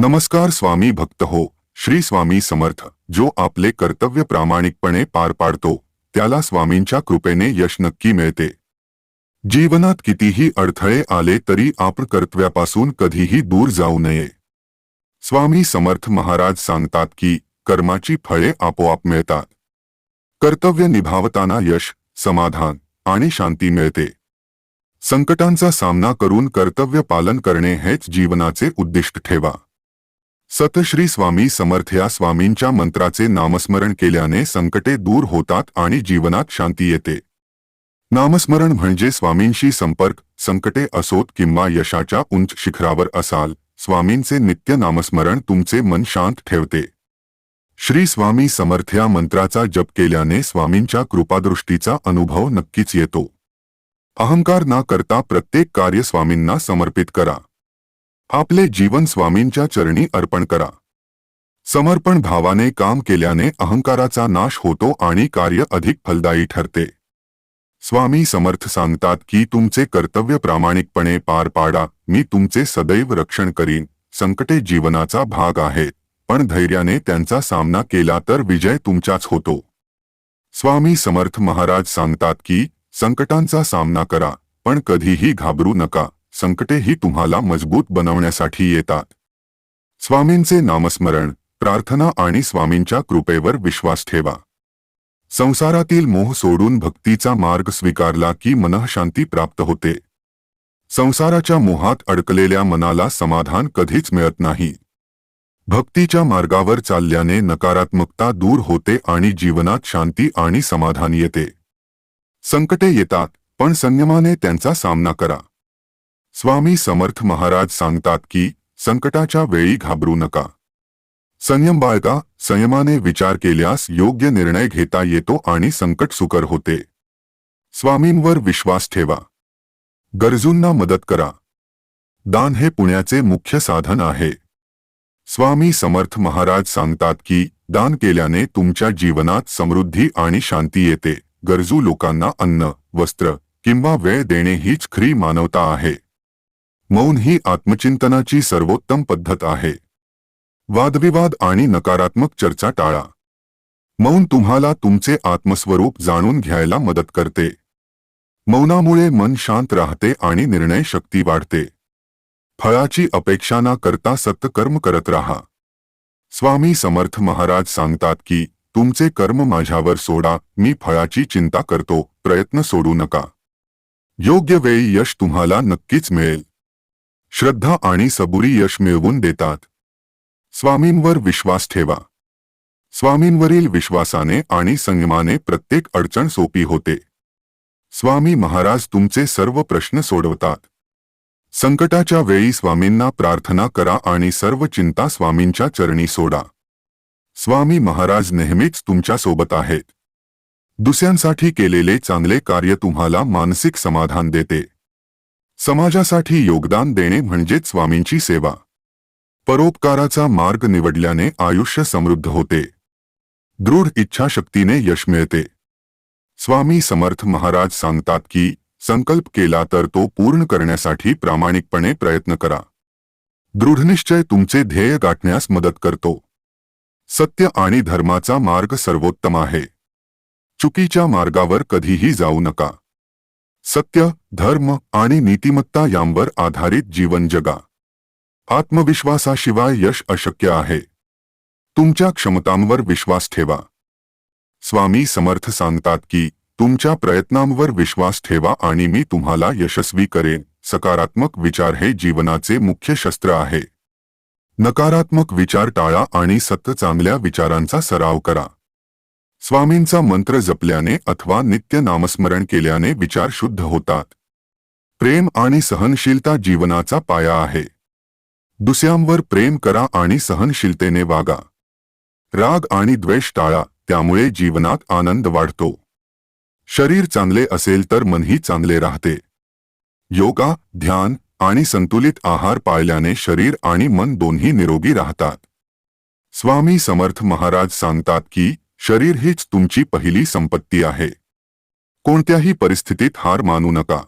नमस्कार स्वामी भक्त हो, श्री स्वामी समर्थ, जो आपले कर्तव्य प्रामाणिकपणे पार पाडतो, त्याला स्वामींच्या कृपेने यश नक्की मिळते. जीवनात कितीही अडथळे आले तरी आपण कर्तव्यापासून कधीही दूर जाऊ नये. स्वामी समर्थ महाराज सांगतात की, कर्माची फळे आपोआप मिळतात. कर्तव्य निभावताना यश, समाधान आणि शांती मिळते. संकटांचा सामना करून कर्तव्य पालन करणे हेच जीवनाचे उद्दिष्ट ठेवा. सतश्री स्वामी समर्थ या स्वामींच्या मंत्राचे नामस्मरण केल्याने संकटे दूर होतात आणि जीवनात शांती येते. नामस्मरण म्हणजे स्वामींशी संपर्क संकटे असोत किंवा यशाच्या उंच शिखरावर असाल स्वामींचे नित्य नामस्मरण तुमचे मन शांत ठेवते. श्री स्वामी समर्थ या मंत्राचा जप केल्याने स्वामींच्या कृपादृष्टीचा अनुभव नक्कीच येतो. अहंकार ना करता प्रत्येक कार्य स्वामींना समर्पित करा. आपले जीवन स्वामींच्या चरणी अर्पण करा. समर्पण भावाने काम केल्याने अहंकाराचा नाश होतो आणि कार्य अधिक फलदायी ठरते. स्वामी समर्थ सांगतात की तुमचे कर्तव्य प्रामाणिकपणे पार पाडा मी तुमचे सदैव रक्षण करीन संकटे जीवनाचा भाग आहेत पण धैर्याने त्यांचा सामना केला तर विजय तुमचाच होतो. स्वामी समर्थ महाराज सांगतात की संकटांचा सामना करा पण कधीही घाबरू नका. संकटेही तुम्हाला मजबूत बनवण्यासाठी येतात. स्वामींचे नामस्मरण प्रार्थना आणि स्वामींच्या कृपेवर विश्वास ठेवा. संसारातील मोह सोडून भक्तीचा मार्ग स्वीकारला की मनःशांती प्राप्त होते. संसाराच्या मोहात अडकलेल्या मनाला समाधान कधीच मिळत नाही. भक्तीच्या मार्गावर चालल्याने नकारात्मकता दूर होते आणि जीवनात शांती आणि समाधान येते. संकटे येतात पण संयमाने त्यांचा सामना करा. स्वामी समर्थ महाराज सांगतात की, संकटाच्या वेळी घाबरू नका. संयम बाळगा, संयमाने विचार केल्यास योग्य निर्णय घेता येतो आणि संकट सुकर होते. स्वामींवर विश्वास ठेवा. गरजूंना मदत करा. दान हे पुण्याचे मुख्य साधन आहे. स्वामी समर्थ महाराज सांगतात की, दान केल्याने तुमच्या जीवनात समृद्धी आणि शांती येते. गरजू लोकांना अन्न, वस्त्र किंवा वेळ देणे हीच खरी मानवता आहे. मौन ही आत्मचिंतनाची सर्वोत्तम पद्धत आहे. वादविवाद आणि नकारात्मक चर्चा टाळा. मौन तुम्हाला तुमचे आत्मस्वरूप जाणून घ्यायला मदत करते. मौनामुळे मन शांत राहते आणि निर्णय शक्ती वाढते. फळाची अपेक्षा न करता सत्कर्म करत राहा. स्वामी समर्थ महाराज सांगतात की तुमचे कर्म माझ्यावर सोडा मी फळाची चिंता करतो प्रयत्न सोडू नका. योग्य वेळी यश तुम्हाला नक्कीच मिळेल. श्रद्धा आणि सबुरी यश मिळवून देतात. स्वामींवर विश्वास ठेवा. स्वामींवरील विश्वासाने आणि संयमाने प्रत्येक अडचण सोपी होते. स्वामी महाराज तुमचे सर्व प्रश्न सोडवतात. संकटाच्या वेळी स्वामींना प्रार्थना करा आणि सर्व चिंता स्वामींच्या चरणी सोडा. स्वामी महाराज नेहमीच तुमच्यासोबत आहेत. दुसऱ्यांसाठी केलेले चांगले कार्य तुम्हाला मानसिक समाधान देते. समाजासाठी योगदान देणे म्हणजेच स्वामींची सेवा. परोपकाराचा मार्ग निवडल्याने आयुष्य समृद्ध होते. दृढ इच्छाशक्तीने यश मिळते. स्वामी समर्थ महाराज सांगतात की संकल्प केला तर तो पूर्ण करण्यासाठी प्रामाणिकपणे प्रयत्न करा. दृढनिश्चय तुमचे ध्येय गाठण्यास मदत करतो. सत्य आणि धर्माचा मार्ग सर्वोत्तम आहे. चुकीच्या मार्गावर कधीही जाऊ नका. सत्य धर्म आणि नीतिमत्ता यांवर आधारित जीवन जगा. आत्मविश्वासाशिवाय यश अशक्य आहे. तुमच्या क्षमतांवर विश्वास ठेवा. स्वामी समर्थ सांगतात की तुमच्या प्रयत्नांवर विश्वास ठेवा आणि मी तुम्हाला यशस्वी करेन. सकारात्मक विचार हे जीवनाचे मुख्य शस्त्र आहे. नकारात्मक विचार टाळा आणि सत्य चांगल्या विचारांचा सराव करा. स्वामींचा मंत्र जपल्याने अथवा नित्य नामस्मरण केल्याने विचार शुद्ध होतात. प्रेम आणि सहनशीलता जीवनाचा पाया आहे. दुसऱ्यांवर प्रेम करा आणि सहनशीलतेने वागा. राग आणि द्वेष टाळा त्यामुळे जीवनात आनंद वाढतो. शरीर चांगले असेल तर मनही चांगले राहते. योगा ध्यान आणि संतुलित आहार पाळल्याने शरीर आणि मन दोन्ही निरोगी राहतात. स्वामी समर्थ महाराज सांगतात की शरीर हीच तुमची पहिली संपत्ती आहे. कोणत्याही परिस्थितीत हार मानू नका.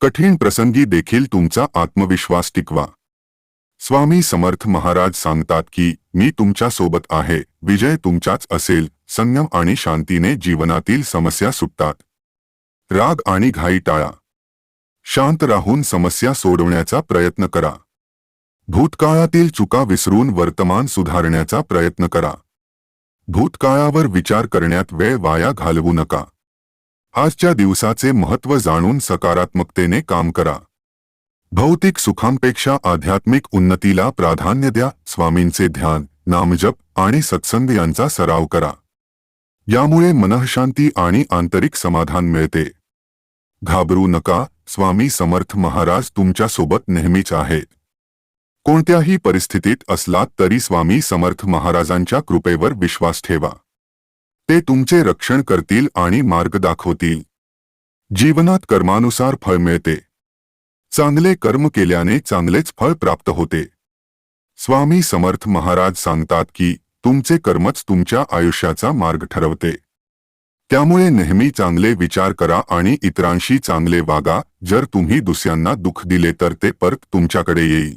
कठीण प्रसंगी देखील तुमचा आत्मविश्वास टिकवा. स्वामी समर्थ महाराज सांगतात की मी तुमच्यासोबत आहे विजय तुमचाच असेल संयम आणि शांतीने जीवनातील समस्या सुटतात. राग आणि घाई टाळा. शांत राहून समस्या सोडवण्याचा प्रयत्न करा. भूतकाळातील चुका विसरून वर्तमान सुधारण्याचा प्रयत्न करा. भूतकाळावर विचार करण्यात वेळ वाया घालवू नका. आजच्या दिवसाचे महत्त्व जाणून सकारात्मकतेने काम करा. भौतिक सुखांपेक्षा आध्यात्मिक उन्नतीला प्राधान्य द्या. स्वामींचे ध्यान नामजप आणि सत्संग यांचा सराव करा. यामुळे मनःशांती आणि आंतरिक समाधान मिळते. घाबरू नका. स्वामी समर्थ महाराज तुमच्यासोबत नेहमीच आहेत. कोणत्याही परिस्थितीत असलात तरी स्वामी समर्थ महाराजांच्या कृपेवर विश्वास ठेवा. ते तुमचे रक्षण करतील आणि मार्ग दाखवतील. जीवनात कर्मानुसार फळ मिळते. चांगले कर्म केल्याने चांगलेच फळ प्राप्त होते. स्वामी समर्थ महाराज सांगतात की तुमचे कर्मच तुमच्या आयुष्याचा मार्ग ठरवते. त्यामुळे नेहमी चांगले विचार करा आणि इतरांशी चांगले वागा जर तुम्ही दुसऱ्यांना दुःख दिले तर ते परत तुमच्याकडे येईल.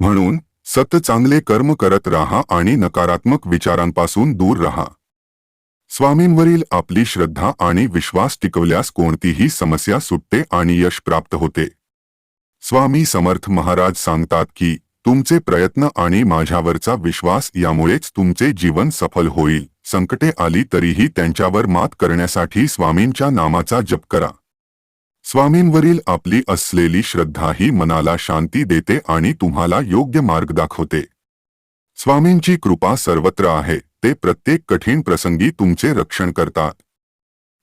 म्हणून सत चांगले कर्म करत राहा आणि नकारात्मक विचारांपासून दूर राहा. स्वामींवरील आपली श्रद्धा आणि विश्वास टिकवल्यास कोणतीही समस्या सुटते आणि यश प्राप्त होते. स्वामी समर्थ महाराज सांगतात की तुमचे प्रयत्न आणि माझ्यावरचा विश्वास यामुळेच तुमचे जीवन सफल होईल. संकटे आली तरीही त्यांच्यावर मात करण्यासाठी स्वामींच्या नामाचा जप करा. स्वामींवरील आपली असलेली श्रद्धा ही मनाला शांती देते आणि तुम्हाला योग्य मार्ग दाखवते. स्वामींची कृपा सर्वत्र आहे ते प्रत्येक कठीण प्रसंगी तुमचे रक्षण करतात.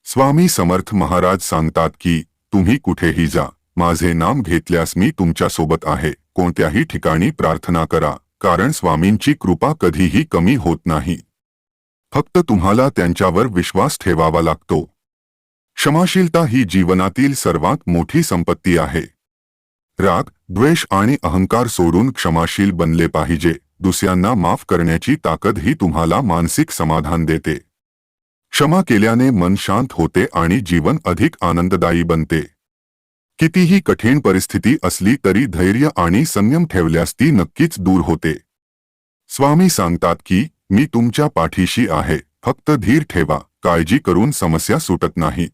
स्वामी समर्थ महाराज सांगतात की तुम्ही कुठेही जा माझे नाम घेतल्यास मी तुमच्यासोबत आहे कोणत्याही ठिकाणी प्रार्थना करा कारण स्वामींची कृपा कधीही कमी होत नाही. फक्त तुम्हाला त्यांच्यावर विश्वास ठेवावा लागतो. क्षमाशीलता ही जीवनातील सर्वात मोठी संपत्ती आहे. राग द्वेष आणि अहंकार सोडून क्षमाशील बनले पाहिजे. दुसऱ्यांना माफ करण्याची ताकद ही तुम्हाला मानसिक समाधान देते. क्षमा केल्याने मन शांत होते आणि जीवन अधिक आनंददायी बनते. कितीही कठीण परिस्थिती असली तरी धैर्य आणि संयम ठेवल्यास ती नक्कीच दूर होते. स्वामी सांगतात की मी तुमच्या पाठीशी आहे. फक्त धीर ठेवा. काळजी करून समस्या सुटत नाही.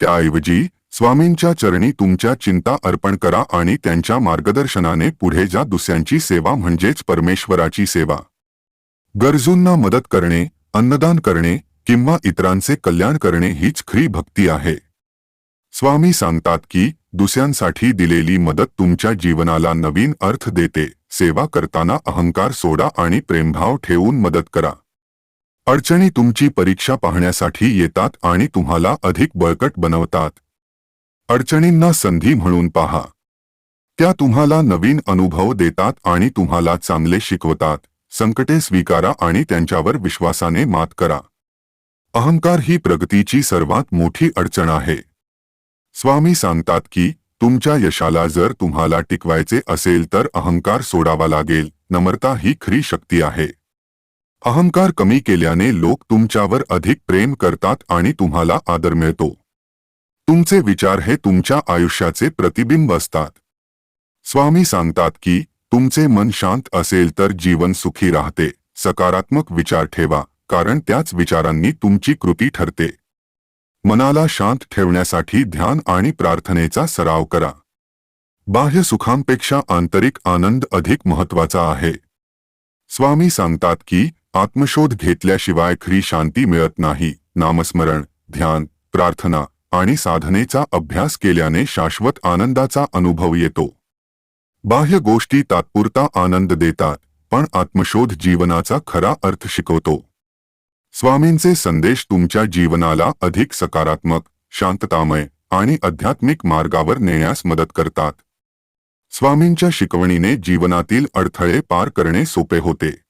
त्याऐवजी स्वामींच्या चरणी तुमच्या चिंता अर्पण करा आणि त्यांच्या मार्गदर्शनाने पुढे जा दुसऱ्यांची सेवा म्हणजेच परमेश्वराची सेवा. गरजूंना मदत करणे अन्नदान करणे किंवा इतरांचे कल्याण करणे हीच खरी भक्ती आहे. स्वामी सांगतात की दुसऱ्यांसाठी दिलेली मदत तुमच्या जीवनाला नवीन अर्थ देते. सेवा करताना अहंकार सोडा आणि प्रेमभाव ठेवून मदत करा. अडचणी तुमची परीक्षा पाहण्यासाठी येतात आणि तुम्हाला अधिक बळकट बनवतात. अडचणींना संधी म्हणून पहा. त्या तुम्हाला नवीन अनुभव देतात आणि तुम्हाला चांगले शिकवतात. संकटे स्वीकारा आणि त्यांच्यावर विश्वासाने मात करा. अहंकार ही प्रगतीची सर्वात मोठी अडचण आहे. स्वामी सांगतात की तुमच्या यशाला जर तुम्हाला टिकवायचे असेल तर अहंकार सोडावा लागेल. नम्रता ही खरी शक्ती आहे. अहंकार कमी केल्याने लोक तुमच्यावर अधिक प्रेम करतात आणि तुम्हाला आदर मिळतो. तुमचे विचार हे तुमच्या आयुष्याचे प्रतिबिंब असतात. स्वामी सांगतात की तुमचे मन शांत असेल तर जीवन सुखी राहते. सकारात्मक विचार ठेवा कारण त्याच विचारांनी तुमची कृती ठरते. मनाला शांत ठेवण्यासाठी ध्यान आणि प्रार्थनेचा सराव करा. बाह्य सुखांपेक्षा आंतरिक आनंद अधिक महत्त्वाचा आहे. स्वामी सांगतात की आत्मशोध घेतल्याशिवाय खरी शांती मिळत नाही. नामस्मरण ध्यान प्रार्थना आणि साधनेचा अभ्यास केल्याने शाश्वत आनंदाचा अनुभव येतो. बाह्य गोष्टी तात्पुरता आनंद देतात पण आत्मशोध जीवनाचा खरा अर्थ शिकवतो. स्वामींचे संदेश तुमच्या जीवनाला अधिक सकारात्मक शांततामय आणि आध्यात्मिक मार्गावर नेण्यास मदत करतात. स्वामींच्या शिकवणीने जीवनातील अडथळे पार करणे सोपे होते.